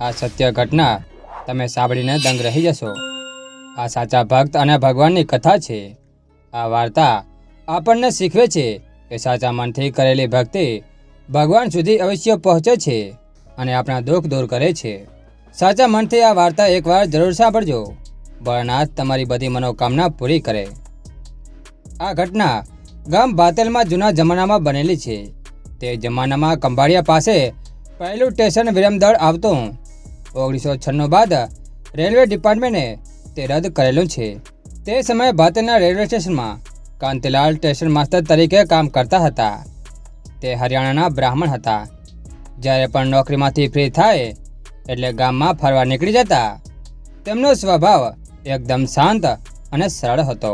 આ સત્ય ઘટના તમે સાંભળીને દંગ રહી જશો. આ સાચા ભક્ત અને ભગવાનની કથા છે. આ વાર્તા આપણને શીખવે છે કે સાચા મનથી કરેલી ભક્તિ ભગવાન સુધી અવશ્ય પહોંચે છે અને આપણા દુઃખ દૂર કરે છે. સાચા મનથી આ વાર્તા એકવાર જરૂર સાંભળજો. ભોળાનાથ તમારી બધી મનોકામના પૂરી કરે. આ ઘટના ગામ બાતેલમાં જૂના જમાનામાં બનેલી છે. તે જમાનામાં કંભાળિયા પાસે પહેલું સ્ટેશન વિરમદળ આવતું ઓગણીસો છન્નું બાદ રેલવે ડિપાર્ટમેન્ટે તે રદ કરેલું છે. તે સમયે ભારતના રેલવે સ્ટેશનમાં કાંતિલાલ સ્ટેશન માસ્તર તરીકે કામ કરતા હતા. તે હરિયાણાના બ્રાહ્મણ હતા. જ્યારે પણ નોકરીમાંથી ફ્રી થાય એટલે ગામમાં ફરવા નીકળી જતા, તેમનો સ્વભાવ એકદમ શાંત અને સરળ હતો.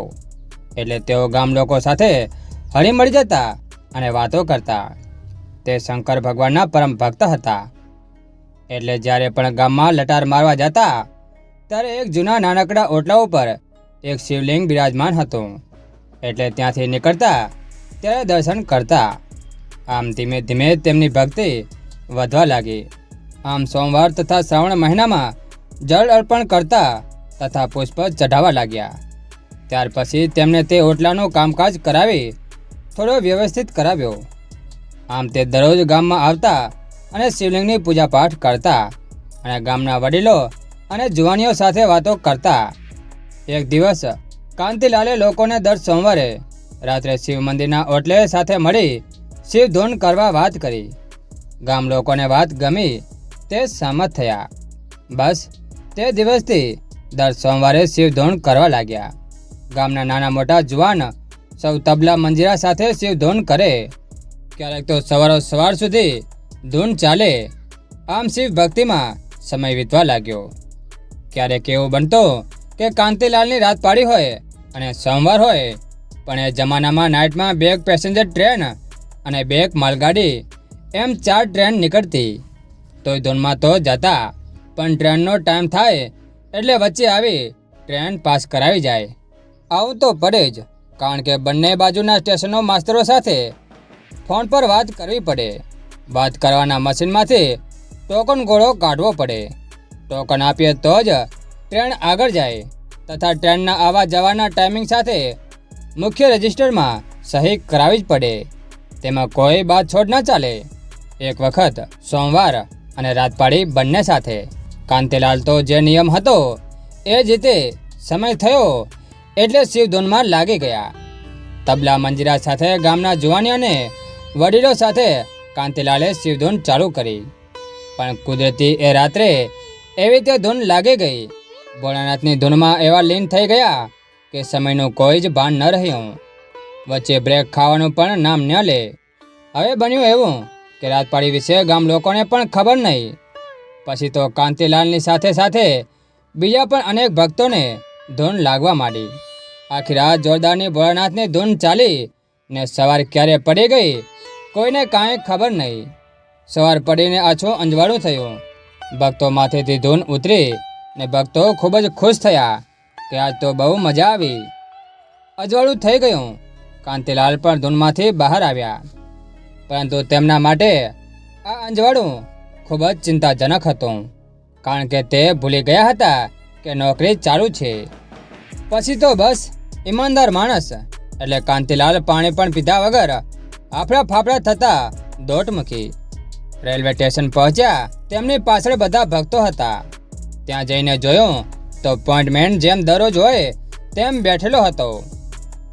એટલે તેઓ ગામ લોકો સાથે હળી મળી જતા અને વાતો કરતા. તે શંકર ભગવાનના પરમ ભક્ત હતા. એટલે જ્યારે પણ ગામમાં લટાર મારવા જતા, ત્યારે એક જૂના નાનકડા ઓટલા ઉપર એક શિવલિંગ બિરાજમાન હતું. એટલે ત્યાંથી નીકળતા, ત્યારે દર્શન કરતા. આમ ધીમે ધીમે તેમની ભક્તિ વધવા લાગી. આમ સોમવાર તથા શ્રાવણ મહિનામાં જળ અર્પણ કરતા તથા પુષ્પ ચઢાવવા લાગ્યા. ત્યાર પછી તેમણે તે ઓટલાનું કામકાજ કરાવી, થોડો વ્યવસ્થિત કરાવ્યો. આમ તે દરરોજ ગામમાં આવતા અને શિવલિંગની પૂજાપાઠ કરતા અને ગામના વડીલો અને જુવાનીઓ સાથે વાતો કરતા. એક દિવસ કાંતિલાલે લોકોને દર સોમવારે રાત્રે શિવ મંદિરના ઓટલે સાથે મળી શિવ ધૂન કરવા વાત કરી. ગામ લોકોને વાત ગમી તે સહમત થયા. બસ તે દિવસથી દર સોમવારે શિવ ધૂન કરવા લાગ્યા. ગામના નાના મોટા જુવાન સૌ તબલા મંજીરા સાથે શિવ ધૂન કરે. ક્યારેક તો સવારો સવાર સુધી ધૂન ચાલે, આમ શિવ ભક્તિમાં સમય વીતવા લાગ્યો. ક્યારેક એવું બનતો કે કાંતિલાલની રાત પાડી હોય અને સોમવાર હોય, પણ એ જમાનામાં નાઇટમાં બે પેસેન્જર ટ્રેન અને બે માલગાડી એમ ચાર ટ્રેન નીકળતી. તોય ધૂનમાં તો જતા, પણ ટ્રેનનો ટાઈમ થાય એટલે વચ્ચે આવી ટ્રેન પાસ કરાવી જાય. આવું તો પડે જ, કારણ કે બંને બાજુના સ્ટેશનો માસ્તરો સાથે ફોન પર વાત કરવી પડે. વાત કરવાના મશીનમાંથી ટોકન ગોળો કાઢવો પડે. ટોકન આપીએ તો જ ટ્રેન આગળ જાય તથા ટ્રેનના આવવા જવાના ટાઈમિંગ સાથે મુખ્ય રજિસ્ટરમાં સહી કરાવી જ પડે. તેમાં કોઈ બાદ છોડ ન ચાલે. એક વખત સોમવાર અને રાતપાડી બંને સાથે. કાંતિલાલ તો જે નિયમ હતો એ જ રીતે સમય થયો એટલે શિવધૂનમાં લાગી ગયા. તબલા મંજીરા સાથે ગામના જુવાની અને વડીલો સાથે કાંતિલાલે શિવધૂન ચાલુ કરી. પણ કુદરતી એ રાત્રે એવી રીતે ધૂન લાગી ગઈ. ભોળાનાથની ધૂનમાં એવા લીન થઈ ગયા કે સમયનું કોઈ જ ભાન ન રહ્યું. વચ્ચે બ્રેક ખાવાનું પણ નામ ન લે. હવે બન્યું એવું કે રાતપાડી વિશે ગામ લોકોને પણ ખબર નહીં. પછી તો કાંતિલાલની સાથે સાથે બીજા પણ અનેક ભક્તોને ધૂન લાગવા માંડી. આખી રાત જોરદારની ભોળાનાથની ધૂન ચાલી ને સવાર ક્યારે પડી ગઈ કોઈને કાંઈ ખબર નહીં. સવાર પડીને આછું અંજવાળું થયું. ભક્તો માથેથી ધૂન ઉતરી ને ભક્તો ખૂબ જ ખુશ થયા કે આજ તો બહુ મજા આવી. અજવાળું થઈ ગયું. કાંતિલાલ પણ ધૂનમાંથી બહાર આવ્યા. પરંતુ તેમના માટે આ અંજવાળું ખૂબ જ ચિંતાજનક હતું, કારણ કે તે ભૂલી ગયા હતા કે નોકરી ચાલુ છે. પછી તો બસ ઈમાનદાર માણસ, એટલે કાંતિલાલ પાણી પણ પીધા વગર આફડા ફાફડા થતા દોટ મૂકી રેલવે સ્ટેશન પહોંચ્યા. તેમની પાછળ બધા ભક્તો હતા. ત્યાં જઈને જોયું તો પોઈન્ટમેન જેમ દરરોજ હોય, તેમ બેઠેલો હતો.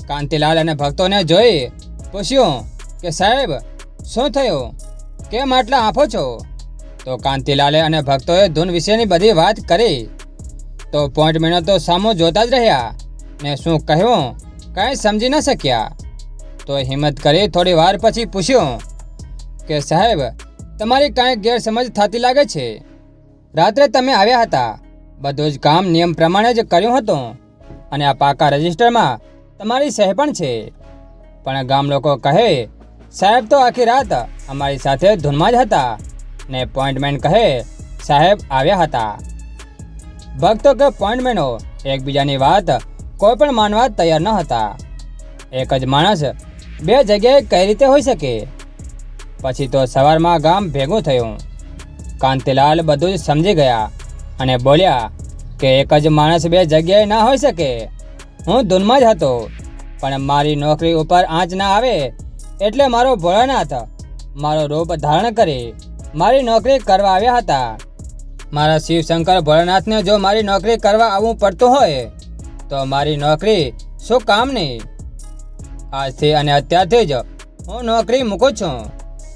કાંતિલાલ અને ભક્તોને જોઈ પૂછ્યું કે સાહેબ, શું થયું? કેમ આટલા આંફો છો? તો કાંતિલાલે અને ભક્તોએ ધૂન વિશેની બધી વાત કરી. તો પોઈન્ટમેનો તો સામો જોતા જ રહ્યા. ને શું કહ્યું? કાંઈ સમજી ન શક્યા. તો હિંમત કરી થોડી વાર પછી પૂછ્યું કે, સાહેબ, તમારી કાંઈ ગેરસમજ થતી લાગે છે? રાત્રે તમે આવ્યા હતા. બધું જ કામ નિયમ પ્રમાણે જ કર્યું હતું અને આ પાકા રજિસ્ટરમાં તમારી સહી પણ છે. પણ ગામ લોકો કહે, સાહેબ, તો આખી રાત અમારી સાથે ધૂનમાં જ હતા. ને પોઈન્ટમેન કહે, સાહેબ, આવ્યા હતા. ભક્તો કે પોઈન્ટમેનો, એકબીજાની વાત કોઈ પણ માનવા તૈયાર ન હતા. એક જ માણસ બે જગ્યાએ કઈ રીતે હોઈ શકે? પછી તો સવારમાં ગામ ભેગું થયું. કાંતિલાલ બધું જ સમજી ગયા અને બોલ્યા કે એક જ માણસ બે જગ્યાએ ના હોઈ શકે. હું ધૂનમાં જ હતો, પણ મારી નોકરી ઉપર આંચ ના આવે એટલે મારો ભોળાનાથ મારો રૂપ ધારણ કરી મારી નોકરી કરવા આવ્યા હતા. મારા શિવશંકર ભોળાનાથને જો મારી નોકરી કરવા આવવું પડતું હોય, તો મારી નોકરી શું કામની આજથી અને અત્યારથી જ હું નોકરી મૂકું છું.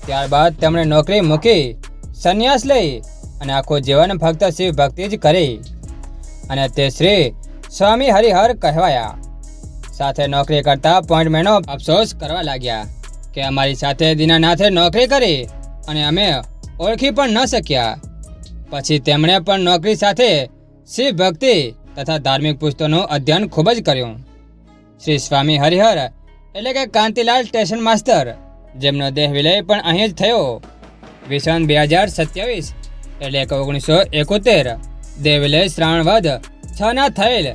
ત્યારબાદ તેમણે નોકરી મૂકી, સંન્યાસ લઈ અને આખું જીવન ફક્ત શિવ ભક્તિ જ કરી. અને તે શ્રી સ્વામી હરિહર કહેવાયા. સાથે નોકરી કરતા પોઈન્ટમેનો અફસોસ કરવા લાગ્યા કે અમારી સાથે દીનાનાથે નોકરી કરી અને અમે ઓળખી પણ ન શક્યા. પછી તેમણે પણ નોકરી સાથે શિવ ભક્તિ તથા ધાર્મિક પુસ્તકોનું અધ્યયન ખૂબ જ કર્યું. શ્રી સ્વામી હરિહર એટલે કે કાંતિલાલ સ્ટેશન માસ્તર, જેમનો દેહ વિલય પણ અહીં જ થયો. વિસન બે હજાર સત્યાવીસ એટલે કે ઓગણીસો એકોતેર, દેહ વિલય શ્રાવણ વદ છ ના થયેલ.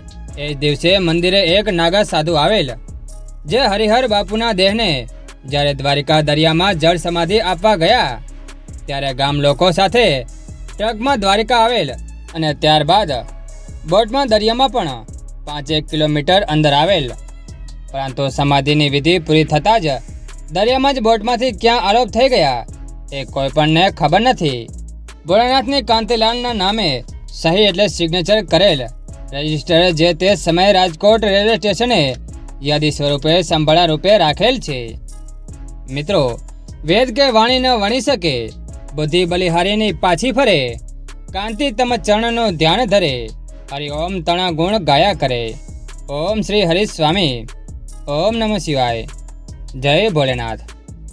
એ દિવસે મંદિરે એક નાગા સાધુ આવેલ, જે હરિહર બાપુના દેહને જ્યારે દ્વારિકા દરિયામાં જળ સમાધિ આપવા ગયા, ત્યારે ગામ લોકો સાથે ટ્રકમાં દ્વારિકા આવેલ અને ત્યારબાદ બોટમાં દરિયામાં પણ પાંચેક કિલોમીટર અંદર આવેલ. પરંતુ સમાધિની વિધિ પૂરી થતાં જ દરિયામાં જ બોટમાંથી ક્યાં આરોપ થઈ ગયા એ કોઈ પણને ખબર નથી. ભોળાનાથની કાંતિલાલના નામે સહી એટલે સિગ્નેચર કરેલ રજિસ્ટર જે તે સમયે રાજકોટ રેલવે સ્ટેશને યાદી સ્વરૂપે સંભાળા રૂપે રાખેલ છે. મિત્રો, વેદ કે વાણી ન વણી શકે, બુદ્ધિ બલિહારીની પાછી ફરે. કાંતિ તમ ચરણનું ધ્યાન ધરે, હરિ ઓમ તણા ગુણ ગાયા કરે. ઓમ શ્રી હરિ સ્વામી. ઓમ નમઃ શિવાય. જય ભોલેનાથ.